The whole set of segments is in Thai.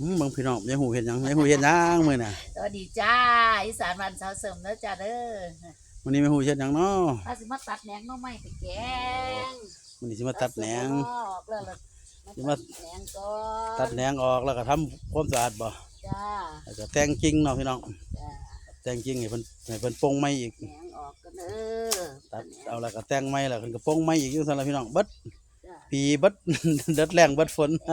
อืมบางพี่น้องยายหูเห็นยังยายหูเห็นยังมื้อน่ะสวัสดีจ้าอีสานวันเช้าเสริมแล้วจ้าเด้อวันนี้แม่หูเห็นยังเนาะถ้าสิมาตัดแหนงหน้องไม้ไปแกงวันนี้สิมาตัดแหนงออกแล้วล่ะสิมามาตัดแหนงก่อนตัดแหนงออกแล้วก็ทำความสะอาดบ่จ้าแล้วก็แต่งกิ่งเนาะพี่น้องจ้าแต่งกิ่งให้เพิ่นให้เพิ่นปลงไม้อีกแหนงออกกันเด้อตัดเอาแล้วก็แต่งไม้แล้วเพิ่นก็ปลงไม้อีกอยู่ซั่นล่ะพี่น้องเบิดจ้าปีเบิดเด็ดแรงเบิดฝน เ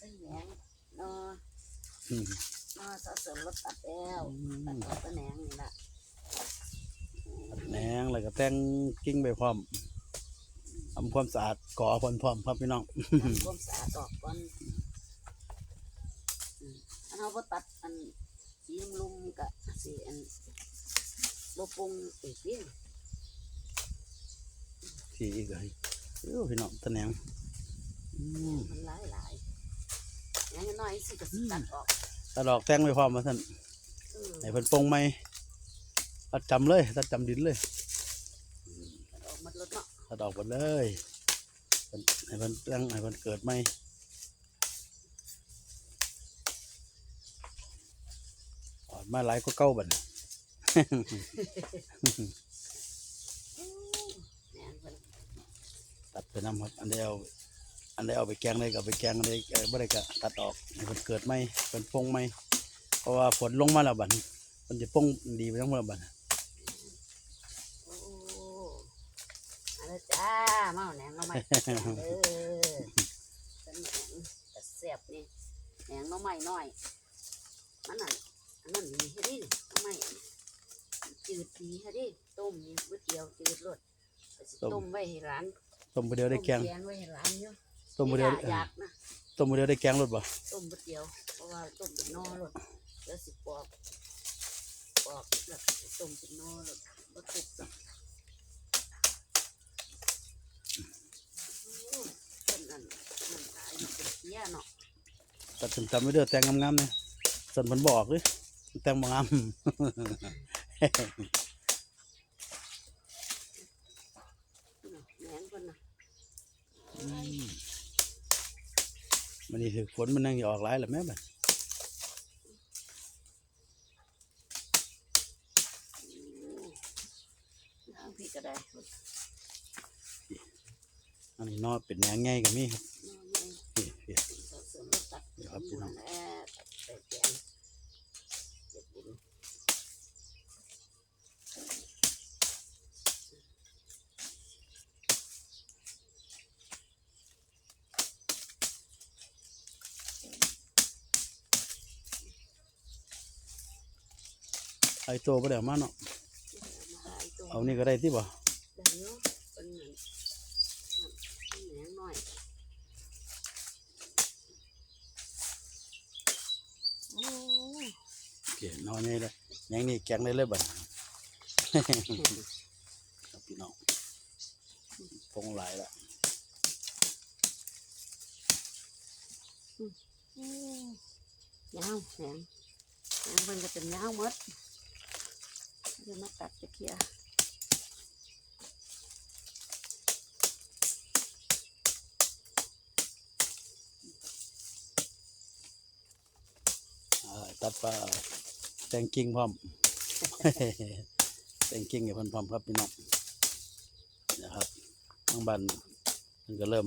ป็นแหนงเนาะ อืมเนาะเช้าเสริมรถตัดแล้วตัดออกก็แหนงนี่ล่ะแหนงแล้วก็แต่งกิ่งไปพร้อมทำความสะอาดก่อเพิ่นพร้อมครับพี่น้องทำความสะอาดออกก่อนอืมอันเฮาบ่ตัดอันสีลุมๆกะสีอันบ่ปรุงอีกเด้อที่อีกเลยโอ้พี่น้องตะแหนงอืมมันหลายหลายอ ย่างน้อยสิก็สิตัดออกตัดดอกแต่งไปพร้อมมาซั่นเออให้เพิ่นปลงไม้ตัดจำเลยตัดจำดินเลยตัดออกหมดรถเนาะตัดออกหมดเลยเพิ่นให้เพิ่นตั้งให้เพิ่นเกิดใหม่ออกมาหลายก็เก่าบัดนี้แหนงเพิ่นตัดไปน้ำครับอันใดเอา อันใดเอาไปแกงได้ก็เอาไปแกงอันใดเอ่อบ่ได้ก็ตัดออกให้เพิ่นเกิดใหม่เพิ่นปลงใหม่เพราะว่าฝนลงมาแล้วบัดนี้เพิ่นจะปลงดีไปทั้งหมดแล้วบัดนี้โอ้อันนั้นจ้ามาเอาแหนงเอาใหม่เออเป็นแหนงแต่แซ่บนี่แหนงเอาใหม่น้อยมันนั่นอันนั้นมีให้ดิเอาใหม่จืดดีให้ดิต้มนี่ก๋วยเตี๋ยวจืดรสก็สิต้มไว้ให้ร้านต้มบ่เดียวได้แกงต้มไว้ให้ร้านอยู่ ต้มบ่เดียวอยากนะต้มบ่เดียวได้แกงรสบ่ต้มก๋วยเตี๋ยวเพราะว่าต้มเป็นนอรสแล้วสิปอกปอกแล้วก็สิต้มเป็นนอรสบ่ตุกหรอกโอ้ยต้นนั้นมันขายอยู่เป็นเสียเนาะตัดถึงจำไว้เด้อแต่งงามๆเนี่ยส่วนเพิ่นบอกเลยแต่งบ่งาม แหนงเพิ่นน่ะ มั นนี่ถือฝนมันนั่งอยู่ออกหลายแล้วแม่บัดทางพี่ก็ได้อันนี้นอเป็นแหนงไงก็มีครับนอนไงนี่นี่เราเสริมรสตัดเดี๋ยวครับพี่น้อง ไอ้โตบ่ได้เอามาเนาะมาหาอีตัวเอานี่ก็ได้ที่บ่ได้เนาะเป็นเหมือนแหนงหน่อยโอ้ยโอเคนอนนี่เลยแหนงนี่แกงได้เลยบัดครับพี่น้องปงหลายละยาวแหงแหงมันก็เป็นยาวหมด จะมาตัดตะเกียบอ่าตัดปลาแต่งกิ่งพร้อมแต่งกิ่งให้เพิ่นพร้อมครับพี่น้องนะครับทางบ้านมันก็เริ่ม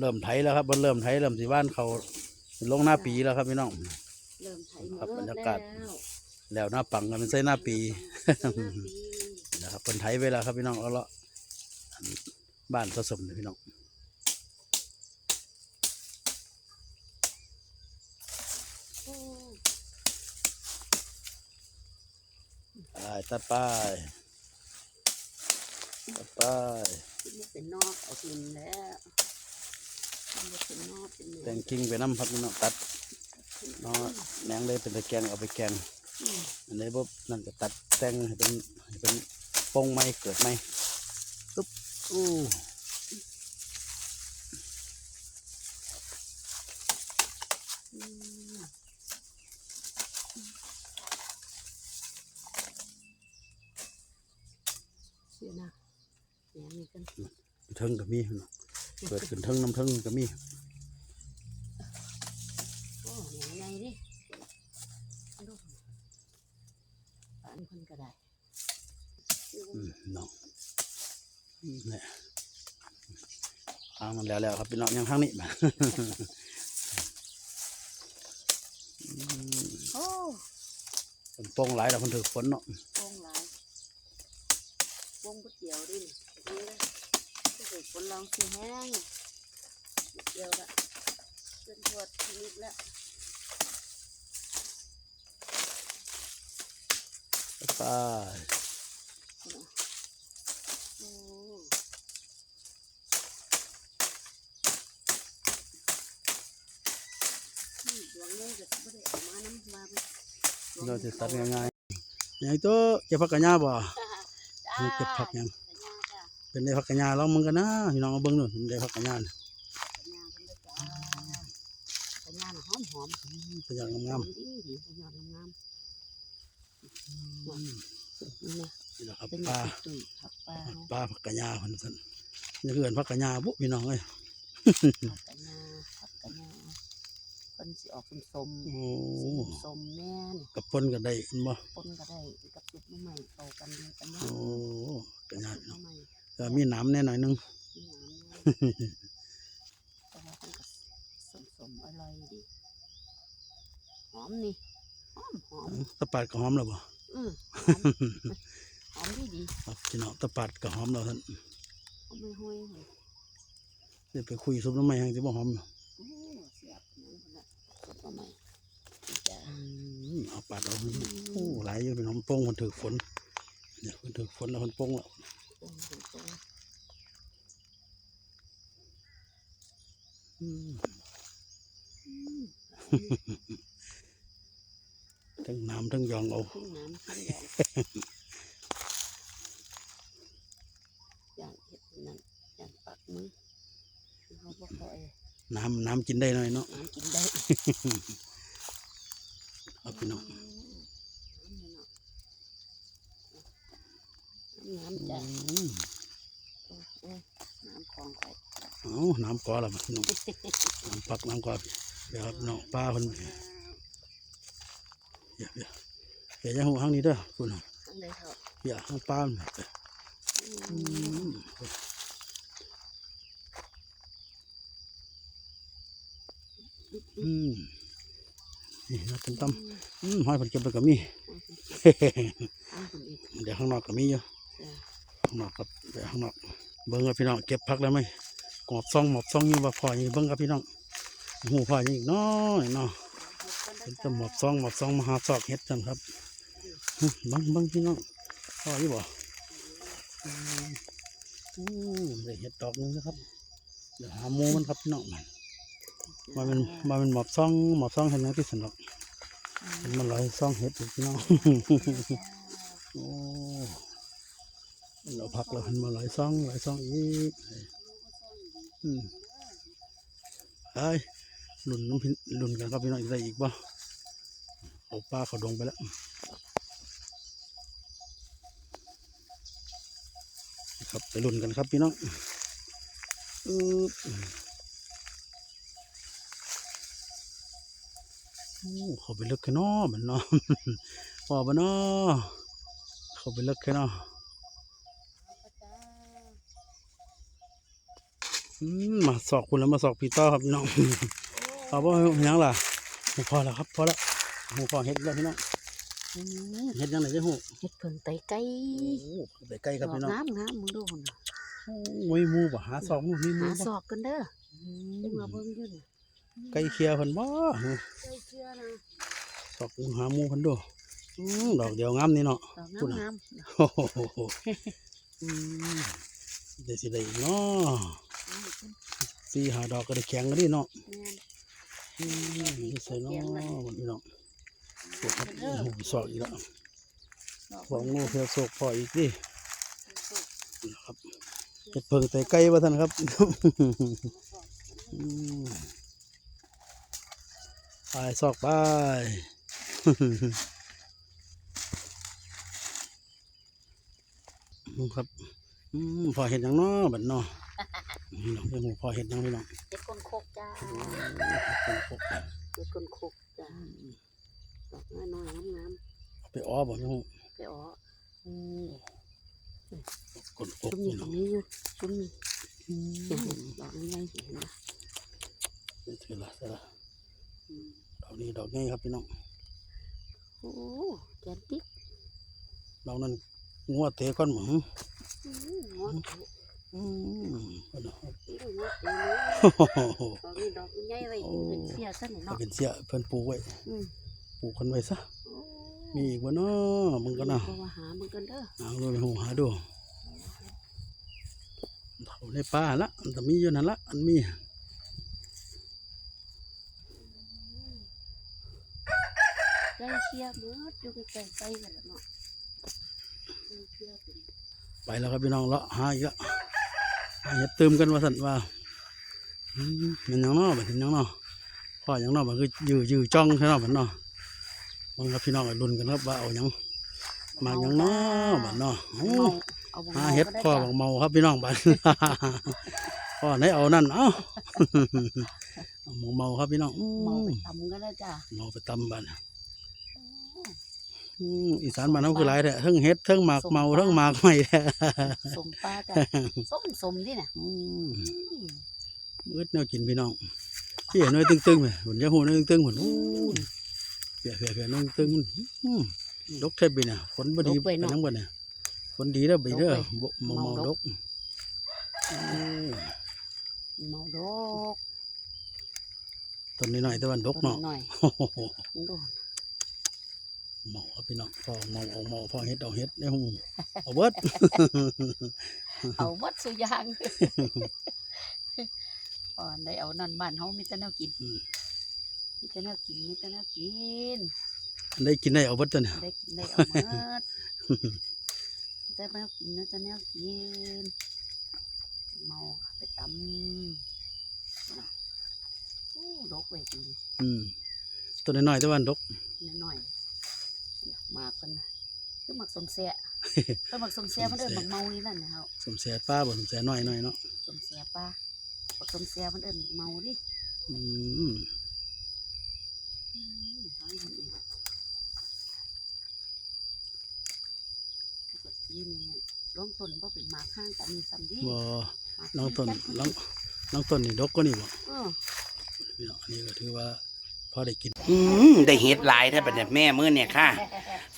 เริ่มไถแล้วครับมันเริ่มไถเริ่มสิว่านเขาลงหน้าปีแล้วครับพี่น้องเริ่มไถครับเมิบรดรยากาศ แล้วแล้วหน้าปังกันเป็นใส่หน้าปีหน้าปีนะครับคนไทยเวแลาครับพี่น้องเอาละอันบ้านผสมเลยพี่น้องโอ้ยไปตัดป้ายตัดป้ายที่นี่เป็นนอกเอากินแล้วมันจะเป็นนอกเป็นเนื้อแต่งกิ่งไปน้ำครับพี่น้องตัดเนาะแหนงเลยเป็นตะแกรงเอาไปแกง อืมอันนี้ปุ๊บนั่นก็ตัดแต่งให้เป็นให้เป็นโป้งไม้เกิดไม้ปุ๊บอู้อืมเดี๋ยวนะแหนงนี่กันเทิงก็มีพี่น้องเกิดขึ้นเทิงน้ำเทิงก็มี ยังไงดิดูอันคนก็ได้ อืมน้องอืมเนี่ยทางมันแล้วแล้วครับพี่น้องยังข้างนี้มาโอ้ฝนโป่งหลายแล้วคนถือฝนเนาะโป่งหลายโป่งก๋วยเตี๋ยวดินี่เลยก็คือคนลองสีแห้งก๋วยเตี๋ยวละจนทวดนิดละไป โอ้นี่ดวงเลยก็ไม่ได้ เอามาน้ำมาไปเราจะตัดง่ายๆยังตัวเก็บผักกะหญ้าบ่จ้าเก็บผักยังกะยาจ้าเป็นได้ผักกะหญ้าลองมึงกันนะพี่น้องเอาเบิ่งดูเป็นได้ผักกะหญ้าน่ะกะยาเป็นได้จ้ากะยาน่ะหอมหอมเป็นอย่างงามดีดีกะยางามๆอืมๆนี่นะนี่แหละครับเป็นปลาตุ่ยผักปลาเนาะปลาผักกะหญ้าเพิ่นซั่นนี่คือเอิ้นผักกะหญ้าบุพี่น้องเอ้ยผักกะยาผักกะยา คนสิออกเป็นสมโอ้สีสมแน่นกับปนก็ได้เห็นบ่ปนก็ได้กับซุปน้ำใหม่เข้ากันดีกันเนาะโอ้กะหญ้าซุปพี่น้องน้ำใหม่ก็มีน้ำแน่หน่อยนึงนี่หอมแต่ว่ามันก็สมสมๆอร่อยดีหอมนี่หอมหอมตะปาดก็หอมแล้วบ่อืมหอมหอมดีดีครับพี่น้องตะปาดก็หอมแล้วท่านหอมไม่ห้อยเลยเดี๋ยวไปคุยซุปน้ำมันแห้งสิบ่หอมโอ้เสียบนั่นคน ละซุปน้ำใหม่จ้าอืมเอาปาดเอาโอ้หลายอยู่พี่น้องโป่งมันถือฝนเนี่ยมันถือฝนแล้วมันโป่งแล้วตรงตรงตรงอืมอืมทั้งน้ำทั้งยองเอาขึ้นน้ำขึ้นแดงอย่างเห็ดนั่นอย่างปักมือเขาบ่ค่อย น้ำน้ำกินได้หน่อยเนาะน้ำกินได้ เอาพี่น้องน้ำจ้ะอืมโอ้ยน้ำคลองข่อยเอาน้ำกอแล้วมาพี่น้องน้ำปักน้ำกอเดี๋ยวครับพี่น้องป้าเพิ่นเดี๋ยวเดี๋ยวเดี๋ยวจะหูห้างนี้เด้อคุณน้องทั้งเลยเถอะอย่าห้างป้ามันเด้อ อื อื ม มอืม นี่นะเป็นตำอืมหอยเพิ่นเก็บไปก็มีเอาคุณอีกเดี๋ยวข้างนอกก็มีอยู่จ้ะข้างนอกครับเดี๋ยวข้างนอก เบิ้งครับพี่น้องเก็บพักแล้วไหมกอบซองหมอบซองอยู่ว่าพออยู่เบิ้งครับพี่น้องหูพออยู่อีกน้อยเนาะเป็นจะหมอบซองหมอบซองมาหาซอกเห็ดกันครับหึเบิ้งเบิ้งพี่น้องพออยู่บ่อืมอืมได้เห็ดดอกหนึงนะครับเดี๋ยวหาหมูมันครับพี่น้องมัน มาเป็นมาเป็นหมอบซองหมอบซองเห็นไหมพี่สนอกเป็นมาลอยซองเห็ดอยู่พี่น้องโอ้เราพักเราเห็นมาหลายซองหลายซองอีกอืมไอ้ลุ่นน้ำพินลุ่นกันครับพี่น้องอีกได้อีกบ่เอาปลาเขาดงไปแล้วครับไปลุ่นกันครับพี่น้องอือโอ้ เขาไปลึกแค่นอมันเนาะพอบ่เนาะเขาไปลึกแค่นออืมมาสอกคุณแล้วมาสอกพี่ต้อครับพี่น้องเอาบ่เห็นยังล่ะหมูพอแล้วครับพอแล้วหมูพอเฮ็ดแล้วพี่น้องอืมเฮ็ดยังไงจะหูเห็ดเพิ่งไตไก่โอ้ไปใกล้ครับดอกพี่น้องงามงามมึงดูคนน่ะโอ้ยหมูบ่หาสอกหมูมีหมูหาบ่ศอกกันเด้อจังมาเบิ่งอยู่นี่ ไก่เคียเพิ่นบ่ไก่เชื่อนะสอกหาหมูเพิ่นดูอืมดอกเดียวงามนี่เนาะดอกพูดน่ะงามโอ้โหอืมเดี๋ยวสิได้อีกเนาะๆสี่หาดอกก็ได้แข็งกันดิเนาะแม่นอืมนี่ใส่เนาะพี่น้องปวดครับโอ้โหสอกอีกแล้วดอกฟองงูเพื่อโศกพออีกดินะครับเห็ดเพิงใส่ไก่ว่าท่านครับอืม ไปซอกไปอืมครับอืมพอเห็ดหยังเนาะบัดเนาะพี่น้องเดี๋ยวหมูพอเห็ดหยังพี่น้องเห็ดคนโคกจ้าโอ้เห็ดเป็นพวกเกิฮ็ดก้นโคกจ้ะดอกน้อยๆงามไปอ้อบ่ยังๆไปอ๋อกดอชุกมนี้นี่ก็เนาะมีอยู่ชุมนี้เห็นดอกใหญ่ๆเห็นบ่เสร็จละเสร็จละอืม ดอกนี้ดอกนี้ครับพี่น้องโอ้แกนติ๊กดอกนั้นงัวเตะก้อนหมูอืมงอกอืมเอาเนาะนี่งอกเต็มเลยโอ้โหดอกนี้ดอกใหญ่ไว้เป็นเสียซะหน่อยเอาเนาะเป็นเสียเพิ่นปลูกไว้อืมปลูกกันไว้ซะโอ้มีอีกบ่เนาะมึงก็เนาะก็ว่าหามันกันเด้อเอาดูไปหูหาดูเขาในป่าละอันแต่มีอยู่นั่นละอันมี ใก ล้เคียหมดอยู่ใกล้ๆไปกันแล้วเนาะใกล้เคียเป็นไปแล้วครับพี่น้องเลาะหาอีกละหาเห็ดเติมกันว่าสันว่าอืมมันหยังเนาะมันหยังเนาะพ่อหยังเนาะมันคือยื้อยื้อจ้องใช่เนาะมันเนาะมันครับพี่น้องไอ้รุ่นกันครับว่าเอาหยังมาหยังเนาะบัดเนาะโอ้เอาบ่หาเมาเห็ดก็ได้พ่อจ้ะบอกเมาครับพี่น้องบัด พ่อไหนเอานั่นเอ้า เอาหมองเมาครับพี่น้องอืเมามไปทำกันแล้วจ้ะเมาไปตำบัด อืมอีสานบ้านเราคือหลายแท้ทั้งเห็ดทั้งหมากเมาทั้งหมากใหม่แท้สมปลาจ้ะส้มสมที่น่ะอืมอืมมืดแนวกินพี่น้องพี่เห็นน้อยตึงๆไหมหุ่นยาหูน้อยตึงๆหุ่นอู้เพียเพียเพียน้อยตึงมันอืมดกเทบบิน่ะฝนบ่ดีเป็นทั้งบ่เนี่ยฝนดีแล้วไปเด้อบ่มองมองดกอืมเมาดกต้นน้อยๆแต่วันดกเนาะ หน่อย โอ้โห ๆดู เมาครับพี่น้องพอเมาเอาเมาพอเฮ็ดเอาเฮ็ดในหูเอาเบิดเอาวัดสุยางอ่อนได้เอานั่นบ้านเฮามีแต่แนวกินอืมมีแต่แนวกินมีแต่แนวกินอันได้กินได้เอาเบิดตัวเนี่ยได้กินได้เอาหมดมีแต่แนวกินมีแต่แนวกินเมาไปตำน่ะโอ้ดกไว้ดีอืมต้นน้อยๆแต่วันดกน้อยๆ หมากกันนะคือหมักสมเสียก็หมักสมเสียมันเอิ้นหมักเมานี่นั่นนะครับสมแสป้าบ่สมแสน้อยหน่อยเนาะสมเสียป้าหมักสมเสียมันเอิ้นหมักเมาดิอืมอืมหาเงินอีกปกตินี่ร้องต้นบ่เป็นหมากข้างกันมีซ้ำดีบ่หมากน้องต้นจัดน้องน้องต้นนี่ดกก็นี่บ่เออพี่น้องอันนี้ก็ถือว่า พอได้กิน อืมได้เห็ดหลายถ้าเป็นแบบแม่มื้อเนี่ยค่ะ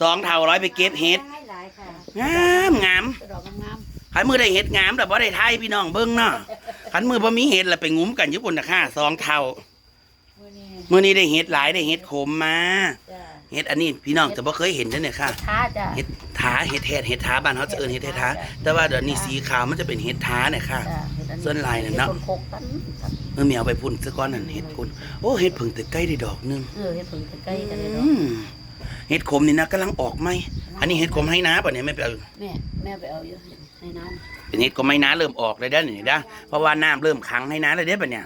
สองเท่าร้อยไปเก็บเห็ดหลายหลายค่ะงามงามดอกงามขันมือได้เห็ดงามแต่บ่ได้ไทยพี่น้องเบิ่งเนาะขันมือบ่มีเห็ดแล้วไปงุ้มกันญี่ปุ่นนะค่ะสองเท่าๆมื้อนี้มื้อนี้ได้เห็ดหลายได้เห็ดขมมาจ้าเห็ดอันนี้พี่น้องจะบ่เคยเห็นเด้อเนี่ยค่ะท้าจ้าเห็ดถาเห็ดแทดเห็ดถาบ้านเขาจะเอิ้นเห็ดแทดถาแต่ว่าเดี๋ยวนี้สีขาวมันจะเป็นเห็ดถาเนี่ยค่ะจ้าเฮ็ดอัส่วนลายน่ะเนาะ ฮ็ดคกกันเมื่อแมวไปพุ่นซะก่อนนั่นเห็ดคุณโอ้เห็ดเพิ่งแต่ใกล้ได้ดอกหนึงเออเฮ็ดผึ่งใกล้ๆกันเลยเนาะอืมเห็ดขมนี่นะกำลังออกไหมอันนี้เห็ดขมให้น้าป่ะเนี่ยไม่ไปเอาแม่แม่ไปเอาอยู่ให้น้เป็นเห็ดขมให้น้าเริ่มออกเลยได้อนี่ได้อเพราะว่าน้ำเริ่มขังให้น้าเลยเด้อป่ะเนี่ย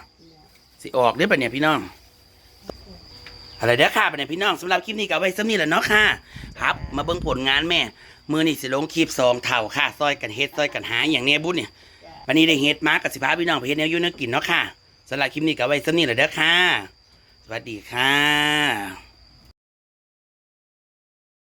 สิออกเด้อป่ะเนี่ยพี่น้องอะไรเด้อค่ะป่ะเนี่ยพี่น้องสำหรับคลิปนี้ก็เอาไว้สำนี้แหละเนาะค่ะครับ มาเบิ่งผลงานแม่ มือนี่สิลงคลิปสองเท่าค่ะซอยกันเฮ็ดซอยกันหาอย่างเนี้ยบุญเนี่ยำจ้าวันนี้ได้เฮ็ดมากับสิพาพี่น้องไปเฮ็ดแนวอยุ่แนวกินเนาะค่ะ สำหรับคลิปนี้ก็ไว้สำนี้แหละเด้อค่ะ สวัสดีค่ะ